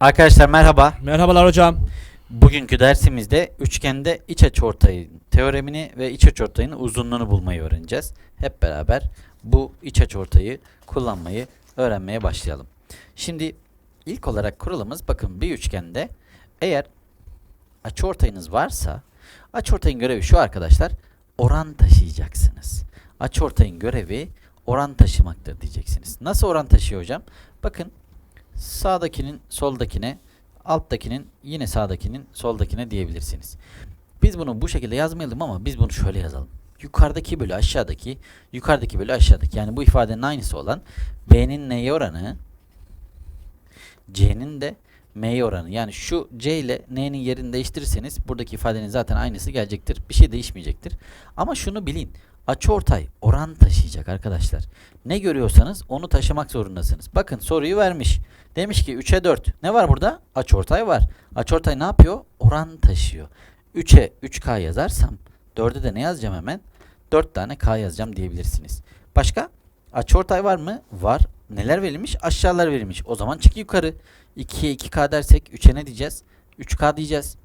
Arkadaşlar merhaba. Merhabalar hocam. Bugünkü dersimizde üçgende iç açıortayın teoremini ve iç açıortayın uzunluğunu bulmayı öğreneceğiz. Hep beraber bu iç açıortayı kullanmayı öğrenmeye başlayalım. Şimdi ilk olarak kuralımız bakın bir üçgende eğer açıortayınız varsa açıortayın görevi şu arkadaşlar oran taşıyacaksınız. Açıortayın görevi oran taşımaktır diyeceksiniz. Nasıl oran taşıyor hocam? Bakın sağdakinin soldakine, alttakinin yine sağdakinin soldakine diyebilirsiniz. Biz bunu bu şekilde yazmayalım ama biz bunu şöyle yazalım. Yukarıdaki bölü aşağıdaki, yukarıdaki bölü aşağıdaki. Yani bu ifadenin aynısı olan B'nin N'ye oranı, C'nin de M'ye oranı. Yani şu C ile N'nin yerini değiştirirseniz buradaki ifadenin zaten aynısı gelecektir. Bir şey değişmeyecektir. Ama şunu bilin. Açıortay oran taşıyacak arkadaşlar. Ne görüyorsanız onu taşımak zorundasınız. Bakın soruyu vermiş. Demiş ki 3'e 4. Ne var burada? Açıortay var. Açıortay ne yapıyor? Oran taşıyor. 3'e 3K yazarsam 4'e de ne yazacağım hemen? 4 tane K yazacağım diyebilirsiniz. Başka? Açıortay var mı? Var. Neler verilmiş? Aşağılar verilmiş. O zaman çık yukarı. 2'ye 2K dersek 3'e ne diyeceğiz? 3K diyeceğiz.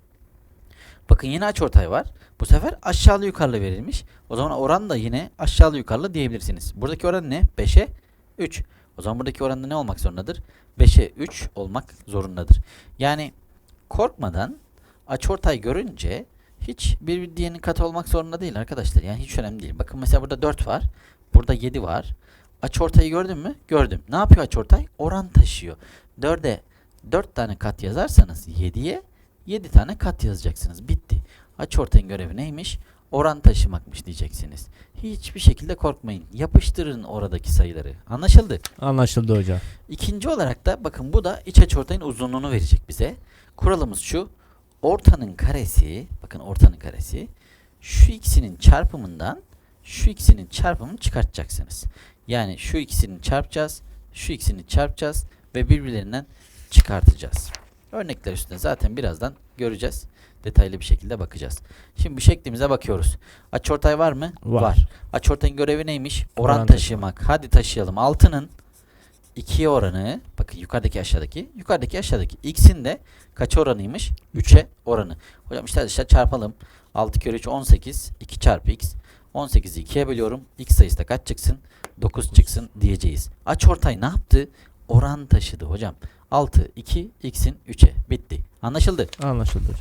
Bakın yine açıortay var. Bu sefer aşağılı yukarılı verilmiş. O zaman oran da yine aşağılı yukarılı diyebilirsiniz. Buradaki oran ne? 5'e 3. O zaman buradaki oranda ne olmak zorundadır? 5'e 3 olmak zorundadır. Yani korkmadan açıortay görünce hiç bir diğerinin katı olmak zorunda değil arkadaşlar. Yani hiç önemli değil. Bakın mesela burada 4 var. Burada 7 var. Açıortayı gördün mü? Gördüm. Ne yapıyor açıortay? Oran taşıyor. 4'e 4 tane kat yazarsanız 7'ye 7 tane kat yazacaksınız. Bitti. Açıortayın görevi neymiş? Oran taşımakmış diyeceksiniz. Hiçbir şekilde korkmayın. Yapıştırın oradaki sayıları. Anlaşıldı? Anlaşıldı hocam. İkinci olarak da bakın bu da iç açıortayın uzunluğunu verecek bize. Kuralımız şu. Ortanın karesi, bakın ortanın karesi şu ikisinin çarpımından şu ikisinin çarpımını çıkartacaksınız. Yani şu ikisini çarpacağız, şu ikisini çarpacağız ve birbirlerinden çıkartacağız. Örnekler üstünde zaten birazdan göreceğiz. Detaylı bir şekilde bakacağız. Şimdi bu şeklimize bakıyoruz. Açıortay var mı? Var. Açıortayın görevi neymiş? Oran, Oran taşımak. Hadi taşıyalım. Altının 2'ye oranı, bakın yukarıdaki aşağıdaki, yukarıdaki aşağıdaki. X'in de kaç oranıymış? 3'e oranı. Hocam işte arkadaşlar çarpalım. 6 kere 3 18, 2 çarpı X. 18'i 2'ye bölüyorum. X sayısı da kaç çıksın? 9 çıksın diyeceğiz. Açıortay ne yaptı? Oran taşıdı hocam. 6, 2, X'in 3'e. Bitti. Anlaşıldı. Anlaşıldı.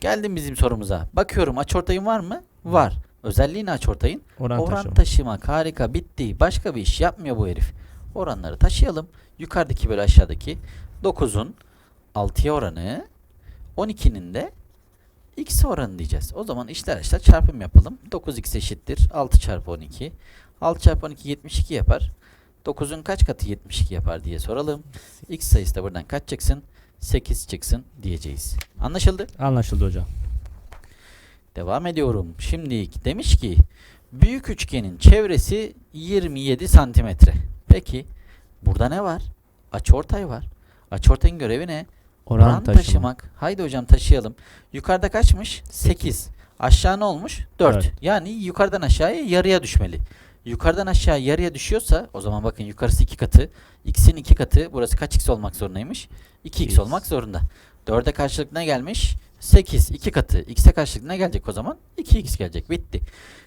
Geldim bizim sorumuza. Bakıyorum açıortayın var mı? Var. Özelliği ne açıortayın? Oran, Oran taşıma. taşımak harika bitti. Başka bir iş yapmıyor bu herif. Oranları taşıyalım. Yukarıdaki böyle aşağıdaki 9'un 6'ya oranı 12'nin de x oranı diyeceğiz. O zaman işler işler çarpım yapalım. 9x eşittir 6 çarpı 12. 6 çarpı 12 72 yapar. 9'un kaç katı 72 yapar diye soralım. x sayısı da buradan kaç çıksın? 8 çıksın diyeceğiz. Anlaşıldı? Anlaşıldı hocam. Devam ediyorum. Şimdi demiş ki büyük üçgenin çevresi 27 santimetre. Peki burada ne var? Açıortay var. Açıortayın görevi ne? Oran, taşıma. taşımak. Haydi hocam taşıyalım. Yukarıda kaçmış? 8. Aşağı ne olmuş? 4. Dört. Yani yukarıdan aşağıya yarıya düşmeli. Yukarıdan aşağı yarıya düşüyorsa o zaman bakın yukarısı 2 katı. X'in 2 katı. Burası kaç X olmak zorundaymış? 2X X. olmak zorunda. 4'e karşılık ne gelmiş? 8. 2 katı. X'e karşılık ne gelecek o zaman? 2X gelecek. Bitti.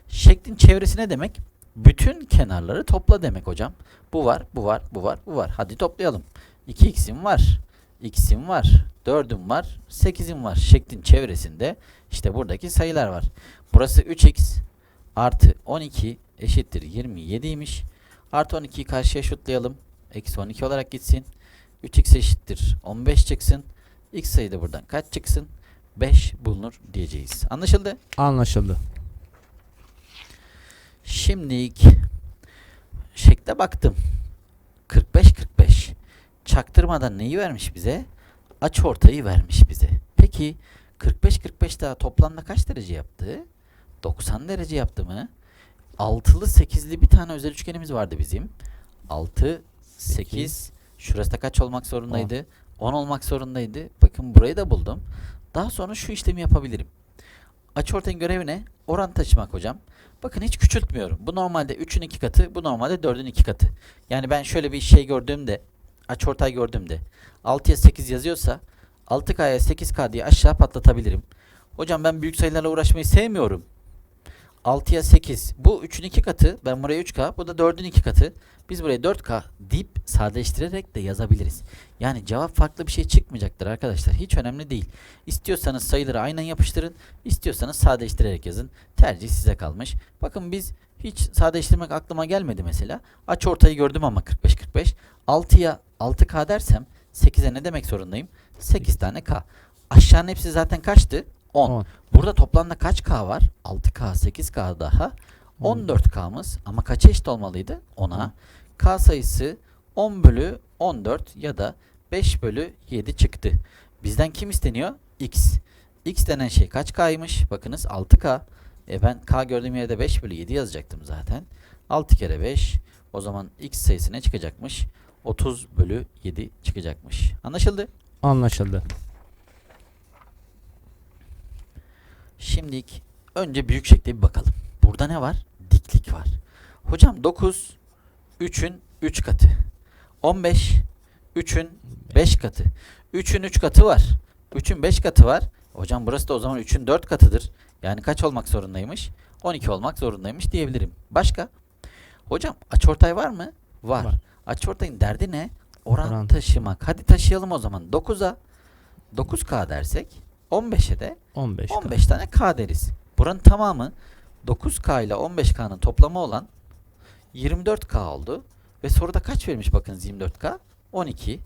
Şeklin çevresi ne demek? Bütün kenarları topla demek hocam. Bu var, bu var, bu var, bu var. Hadi toplayalım. 2x'im var. X'im var. 4'üm var. 8'im var. Şeklin çevresinde işte buradaki sayılar var. Burası 3x artı 12 eşittir 27'ymiş. Artı 12'yi karşıya şutlayalım. Eksi 12 olarak gitsin. 3x eşittir 15 çıksın. X sayı da buradan kaç çıksın? 5 bulunur diyeceğiz. Anlaşıldı? Anlaşıldı. Şimdi şekle baktım. 45 45. Çaktırmadan neyi vermiş bize? Aç ortayı vermiş bize. Peki 45 45 daha toplamda kaç derece yaptı? 90 derece yaptı mı? Altılı 8'li bir tane özel üçgenimiz vardı bizim. 6 8 şurası da kaç olmak zorundaydı? 10 olmak zorundaydı. Bakın burayı da buldum. Daha sonra şu işlemi yapabilirim. Açıortayın görevi ne? Oran taşımak hocam. Bakın hiç küçültmüyorum. Bu normalde 3'ün 2 katı, bu normalde 4'ün 2 katı. Yani ben şöyle bir şey gördüğümde açıortay gördüğümde 6'ya 8 yazıyorsa 6K'ya 8K diye aşağı patlatabilirim. Hocam ben büyük sayılarla uğraşmayı sevmiyorum. 6'ya 8. Bu 3'ün 2 katı. Ben buraya 3K. Bu da 4'ün 2 katı. Biz buraya 4K deyip sadeleştirerek de yazabiliriz. Yani cevap farklı bir şey çıkmayacaktır arkadaşlar. Hiç önemli değil. İstiyorsanız sayıları aynen yapıştırın. istiyorsanız sadeleştirerek yazın. Tercih size kalmış. Bakın biz hiç sadeleştirmek aklıma gelmedi mesela. Aç ortayı gördüm ama 45-45. 6'ya 6K dersem 8'e ne demek zorundayım? 8 tane K. Aşağının hepsi zaten kaçtı? 10. 10. Burada toplamda kaç K var? 6K, 8K daha. 14K'mız ama kaça eşit olmalıydı? 10'a. K sayısı 10 bölü 14 ya da 5 bölü 7 çıktı. Bizden kim isteniyor? X. X denen şey kaç K'ymış? Bakınız 6K. E ben K gördüğüm yerde 5 bölü 7 yazacaktım zaten. 6 kere 5. O zaman X sayısı ne çıkacakmış? 30 bölü 7 çıkacakmış. Anlaşıldı? Anlaşıldı. Şimdi önce büyük şekle bir bakalım. Burada ne var? Diklik var. Hocam 9 3'ün 3 katı. 15 3'ün 5 katı. 3'ün 3 katı var. 3'ün 5 katı var. Hocam burası da o zaman 3'ün 4 katıdır. Yani kaç olmak zorundaymış? 12 olmak zorundaymış diyebilirim. Başka? Hocam açıortay var mı? Var. Var. Açıortayın derdi ne? Oran, Oran taşımak. Hadi taşıyalım o zaman. 9'a 9K dersek 15'e de 15. 15 tane K deriz. Buranın tamamı 9K ile 15K'nın toplamı olan 24K oldu. Ve soruda kaç vermiş bakınız 24K? 12.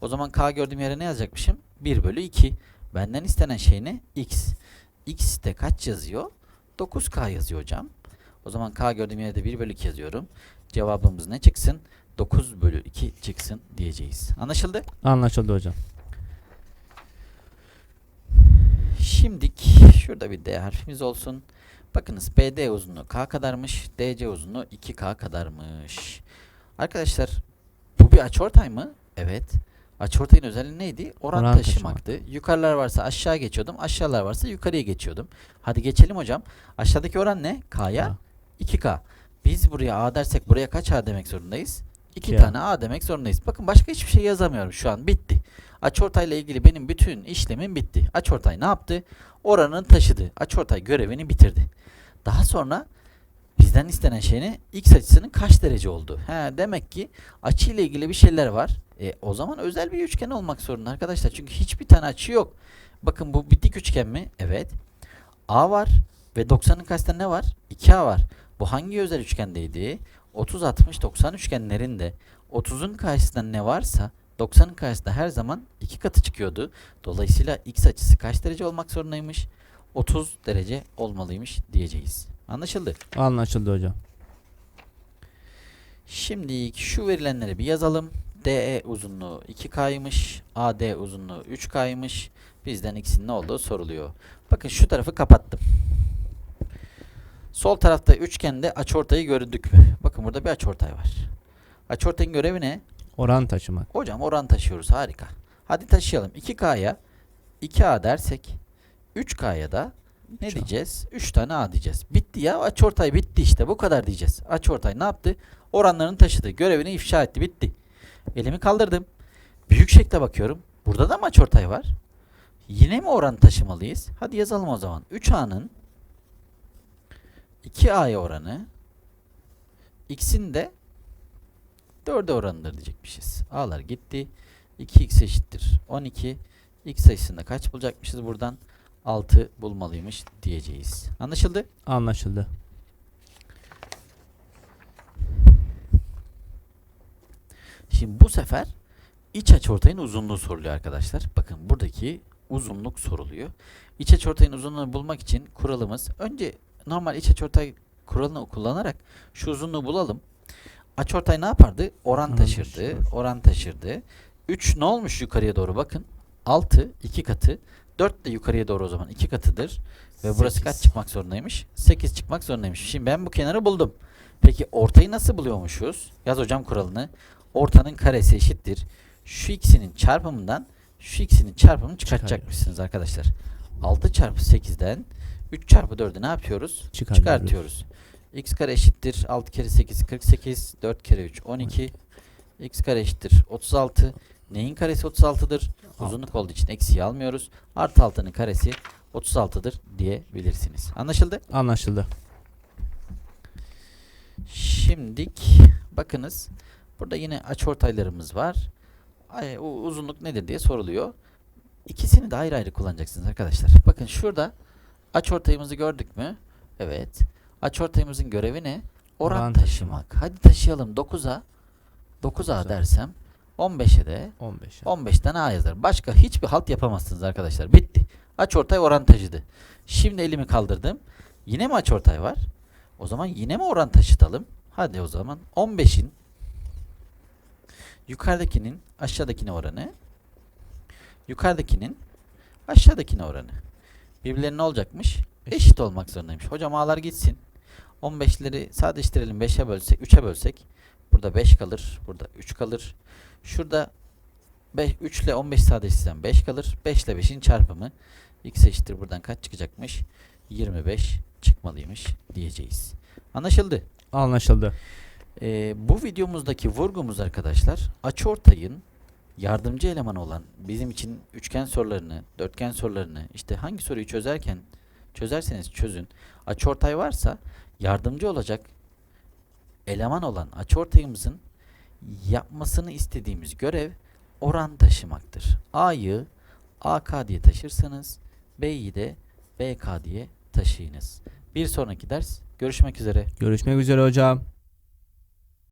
O zaman K gördüğüm yere ne yazacakmışım? 1 bölü 2. Benden istenen şey ne? X. X de kaç yazıyor? 9K yazıyor hocam. O zaman K gördüğüm yere de 1 bölü 2 yazıyorum. Cevabımız ne çıksın? 9 bölü 2 çıksın diyeceğiz. Anlaşıldı? Anlaşıldı hocam. Şimdik şurada bir D harfimiz olsun. Bakınız BD uzunluğu K kadarmış. DC uzunluğu 2K kadarmış. Arkadaşlar bu bir açıortay mı? Evet. Açıortayın özelliği neydi? Oran, Oran taşımaktı. Yukarılar varsa aşağı geçiyordum. Aşağılar varsa yukarıya geçiyordum. Hadi geçelim hocam. Aşağıdaki oran ne? K'ya Ha. 2K. Biz buraya A dersek buraya kaç A demek zorundayız? 2 İki A. tane A demek zorundayız. Bakın başka hiçbir şey yazamıyorum şu an. Bitti. Açıortayla ilgili benim bütün işlemim bitti. Açıortay ne yaptı? Oranını taşıdı. Açıortay görevini bitirdi. Daha sonra bizden istenen şey ne? X açısının kaç derece olduğu. He, demek ki açı ile ilgili bir şeyler var. E, o zaman özel bir üçgen olmak zorunda arkadaşlar. Çünkü hiçbir tane açı yok. Bakın bu bir dik üçgen mi? Evet. A var ve 90'ın karşısında ne var? 2A var. Bu hangi özel üçgendeydi? 30 60 90 üçgenlerinde 30'un karşısında ne varsa 90'ın karşısında her zaman iki katı çıkıyordu. Dolayısıyla x açısı kaç derece olmak zorundaymış? 30 derece olmalıymış diyeceğiz. Anlaşıldı. Anlaşıldı hocam. Şimdi şu verilenleri bir yazalım. DE uzunluğu 2K'ymış. AD uzunluğu 3K'ymış. Bizden x'in ne olduğu soruluyor. Bakın şu tarafı kapattım. Sol tarafta üçgende açıortayı gördük mü? Bakın burada bir açıortay var. Açıortayın görevi ne? Oran taşımak. Hocam oran taşıyoruz. Harika. Hadi taşıyalım. 2K'ya 2A dersek 3K'ya da ne Üç A. diyeceğiz? 3 tane A diyeceğiz. Bitti ya. Açıortay bitti işte. Bu kadar diyeceğiz. Açıortay ne yaptı? Oranlarını taşıdı. Görevini ifşa etti. Bitti. Elimi kaldırdım. Büyük şekle bakıyorum. Burada da mı açıortay var? Yine mi oran taşımalıyız? Hadi yazalım o zaman. 3A'nın 2A'ya oranı X'in de 4'e oranıdır diyecekmişiz. A'lar gitti. 2x eşittir 12. X sayısında kaç bulacakmışız buradan? 6 bulmalıymış diyeceğiz. Anlaşıldı? Anlaşıldı. Şimdi bu sefer iç açıortayın uzunluğu soruluyor arkadaşlar. Bakın buradaki uzunluk soruluyor. İç açıortayın uzunluğunu bulmak için kuralımız önce normal iç açıortay kuralını kullanarak şu uzunluğu bulalım. Açıortay ne yapardı? Oran taşırdı. taşır. Oran taşırdı. 3 ne olmuş yukarıya doğru bakın. 6 2 katı. 4 de yukarıya doğru o zaman 2 katıdır. Ve burası kaç çıkmak zorundaymış? 8 çıkmak zorundaymış. Şimdi ben bu kenarı buldum. Peki ortayı nasıl buluyormuşuz? Yaz hocam kuralını. Ortanın karesi eşittir. Şu ikisinin çarpımından şu ikisinin çarpımını çıkartacakmışsınız arkadaşlar. 6 çarpı 8'den 3 çarpı 4'ü ne yapıyoruz? Çıkartıyoruz. Çıkartıyoruz. X kare eşittir. 6 kere 8 48. 4 kere 3 12. x kare eşittir 36. Neyin karesi 36'dır? Uzunluk olduğu için eksiği almıyoruz. Artı 6'nın karesi 36'dır diyebilirsiniz. Anlaşıldı? Anlaşıldı. Şimdik bakınız burada yine açıortaylarımız var. Ay, o uzunluk nedir diye soruluyor. İkisini de ayrı ayrı kullanacaksınız arkadaşlar. Bakın şurada açıortayımızı gördük mü? Evet. Açıortayımızın görevi ne? Oran, Oran taşımak. Hadi taşıyalım 9'a. 9'a Dokuz'a. dersem 15'e de 15. 15 tane A yazar. Başka hiçbir halt yapamazsınız arkadaşlar. Bitti. Açıortay oran taşıdı. Şimdi elimi kaldırdım. Yine mi açıortay var? O zaman yine mi oran taşıtalım? Hadi o zaman 15'in yukarıdakinin aşağıdakine oranı yukarıdakinin aşağıdakine oranı. Birbirlerine ne olacakmış? Eşit. Olmak zorundaymış. Hocam A'lar gitsin. 15'leri sadeleştirelim 5'e bölsek 3'e bölsek burada 5 kalır. Burada 3 kalır. Şurada 5, 3 ile 15 sadeleştirsem 5 kalır. 5 ile 5'in çarpımı x eşittir buradan kaç çıkacakmış? 25 çıkmalıymış diyeceğiz. Anlaşıldı. Anlaşıldı. Ee, bu videomuzdaki vurgumuz arkadaşlar açıortayın yardımcı elemanı olan bizim için üçgen sorularını, dörtgen sorularını işte hangi soruyu çözerken çözerseniz çözün. Açıortay varsa yardımcı olacak eleman olan açıortayımızın yapmasını istediğimiz görev oran taşımaktır. A'yı AK diye taşırsanız B'yi de BK diye taşıyınız. Bir sonraki ders görüşmek üzere. Görüşmek üzere hocam.